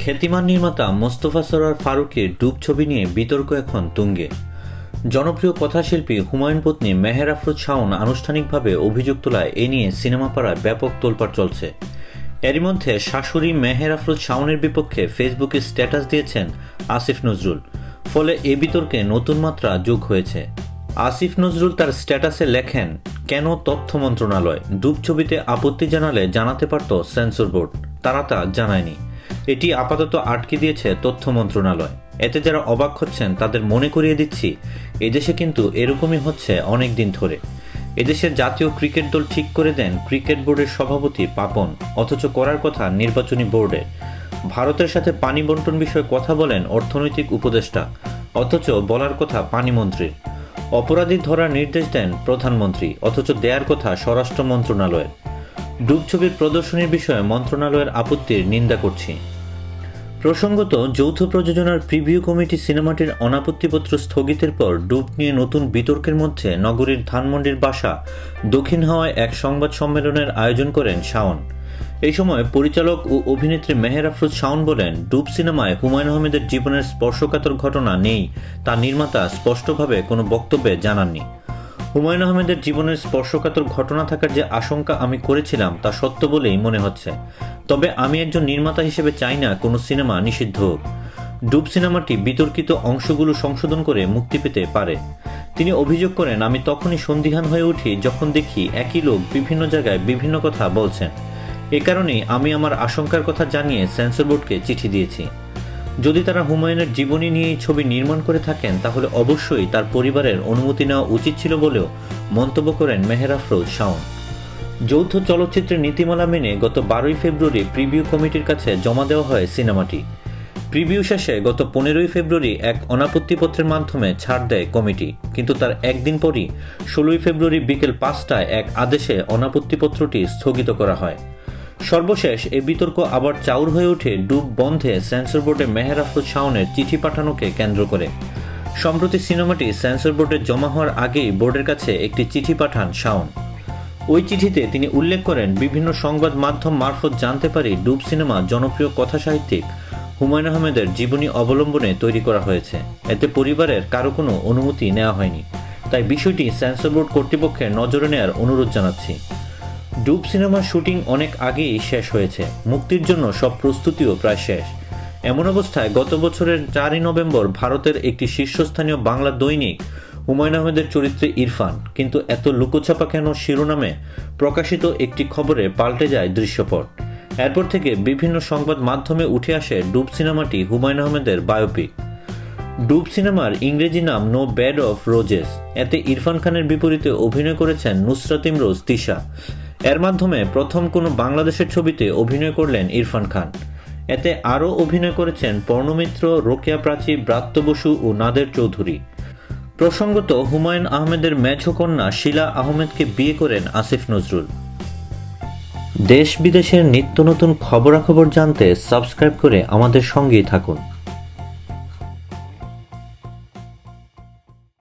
খ্যাতিমান নির্মাতা মোস্তফা সরার ফারুকের ডুব ছবি নিয়ে বিতর্ক এখন তুঙ্গে। জনপ্রিয় কথাশিল্পী হুমায়ুন পত্নী মেহের আফরোজ শাওন আনুষ্ঠানিকভাবে অভিযোগ তোলায় এ নিয়ে সিনেমা পাড়ায় ব্যাপক তোলপাড় চলছে। এরই মধ্যে শাশুড়ি মেহের আফরোজ শাওনের বিপক্ষে ফেসবুকে স্ট্যাটাস দিয়েছেন আসিফ নজরুল। ফলে এ বিতর্কে নতুন মাত্রা যোগ হয়েছে। আসিফ নজরুল তার স্ট্যাটাসে লেখেন, কেন তথ্য মন্ত্রণালয় ডুব ছবিতে আপত্তি জানালে জানাতে পারত সেন্সর বোর্ড। তারা তা জানায়নি। এটি আপাতত আটকে দিয়েছে তথ্য মন্ত্রণালয়। এতে যারা অবাক হচ্ছেন, তাদের মনে করিয়ে দিচ্ছি, এদেশে কিন্তু এরকমই হচ্ছে অনেক দিন ধরে। এদেশের জাতীয় ক্রিকেট দল ঠিক করে দেন ক্রিকেট বোর্ডের সভাপতি পাপন, অথচ করার কথা নির্বাচনী বোর্ডে। ভারতের সাথে পানি বন্টন বিষয়ে কথা বলেন অর্থনৈতিক উপদেষ্টা, অথচ বলার কথা পানিমন্ত্রীর অপরাধী ধরার নির্দেশ দেন প্রধানমন্ত্রী, অথচ দেয়ার কথা স্বরাষ্ট্র মন্ত্রণালয়ের। ডুব ছবির প্রদর্শনীর বিষয়ে মন্ত্রণালয়ের আপত্তির নিন্দা করছি। প্রসঙ্গত, যৌথ প্রযোজনার প্রিভিউ কমিটি সিনেমাটির অনাপত্তিপত্র স্থগিতের পর ডুব নিয়ে নতুন বিতর্কের মধ্যে নগরীর ধানমন্ডির বাসা, দক্ষিণ হাওয়ায় এক সংবাদ সম্মেলনের আয়োজন করেন শাওন। এই সময় পরিচালক ও অভিনেত্রী মেহের আফরোজ শাওন বলেন, ডুব সিনেমায় হুমায়ুন আহমেদের জীবনের স্পর্শকাতর ঘটনা নেই। তা নির্মাতা স্পষ্টভাবে কোনো বক্তব্যে জানাননি। হুমায়ুন আহমেদের জীবনের স্পর্শকাতর ঘটনা থাকার যে আশঙ্কা আমি করেছিলাম তা সত্য বলেই মনে হচ্ছে। তবে আমি একজন নির্মাতা হিসেবে চাই না কোনো সিনেমা নিষিদ্ধ। হোক ডুব সিনেমাটি বিতর্কিত অংশগুলো সংশোধন করে মুক্তি পেতে পারে। তিনি অভিযোগ করেন, আমি তখনই সন্দিহান হয়ে উঠি যখন দেখি একই লোক বিভিন্ন জায়গায় বিভিন্ন কথা বলছেন। এ কারণেই আমি আমার আশঙ্কার কথা জানিয়ে সেন্সর বোর্ডকে চিঠি দিয়েছি। যদি তারা হুমায়ুনের জীবনী নিয়ে ছবি নির্মাণ করে থাকেন, তাহলে অবশ্যই তার পরিবারের অনুমতি নেওয়া উচিত ছিল বলেও মন্তব্য করেন মেহের আফরোজ শাওন। যৌথ চলচ্চিত্রের নীতিমালা মেনে গত বারোই ফেব্রুয়ারি প্রিভিউ কমিটির কাছে জমা দেওয়া হয় সিনেমাটি। প্রিভিউ শেষে গত পনেরোই ফেব্রুয়ারি এক অনাপত্তিপত্রের মাধ্যমে ছাড় দেয় কমিটি। কিন্তু তার একদিন পরই ষোলোই ফেব্রুয়ারি বিকেল পাঁচটায় এক আদেশে অনাপত্তিপত্রটি স্থগিত করা হয়। সর্বশেষ, এ বিতর্ক আবার চাউর হয়ে ওঠে ডুব বন্ধে সেন্সর বোর্ডে মেহের শাওনের চিঠি পাঠানোকে কেন্দ্র করে। সম্প্রতি সিনেমাটি সেন্সর বোর্ডে জমা হওয়ার আগেই বোর্ডের কাছে একটি চিঠি পাঠান শাওন। ওই চিঠিতে তিনি উল্লেখ করেন, বিভিন্ন সংবাদ মাধ্যম মারফত জানতে পারি ডুব সিনেমা জনপ্রিয় কথা সাহিত্যিক হুমায়ুন আহমেদের জীবনী অবলম্বনে তৈরি করা হয়েছে। এতে পরিবারের কারও কোনো অনুমতি নেওয়া হয়নি। তাই বিষয়টি সেন্সর বোর্ড কর্তৃপক্ষের নজরে নেওয়ার অনুরোধ জানাচ্ছি। ডুব সিনেমার শুটিং অনেক আগেই শেষ হয়েছে। মুক্তির জন্য সব প্রস্তুতিও প্রায় শেষ। এমন অবস্থায় গত বছরের চারই নভেম্বর ভারতের একটি শীর্ষস্থানীয় বাংলা দৈনিক হুমায়ুন আহমেদের চরিত্রে ইরফান। কিন্তু এত লুকোছাপা কেন শিরোনামে প্রকাশিত একটি খবরে পাল্টে যায় দৃশ্যপট। এরপর থেকে বিভিন্ন সংবাদ মাধ্যমে উঠে আসে ডুব সিনেমাটি হুমায়ুন আহমেদের বায়োপিক। ডুব সিনেমার ইংরেজি নাম নো ব্যাড অফ রোজেস এতে ইরফান খানের বিপরীতে অভিনয় করেছেন নুসরাত ইমরোজ, তিশা। এর মাধ্যমে প্রথম কোনো বাংলাদেশের ছবিতে অভিনয় করলেন ইরফান খান। এতে আরও অভিনয় করেছেন পর্ণমিত্র, রোকেয়া প্রাচী, ব্রাত্য বসু ও নাদের চৌধুরী। প্রসঙ্গত, হুমায়ুন আহমেদের মেঝো কন্যা শিলা আহমেদকে বিয়ে করেন আসিফ নজরুল। দেশ বিদেশের নিত্য নতুন খবরাখবর জানতে সাবস্ক্রাইব করে আমাদের সঙ্গেই থাকুন।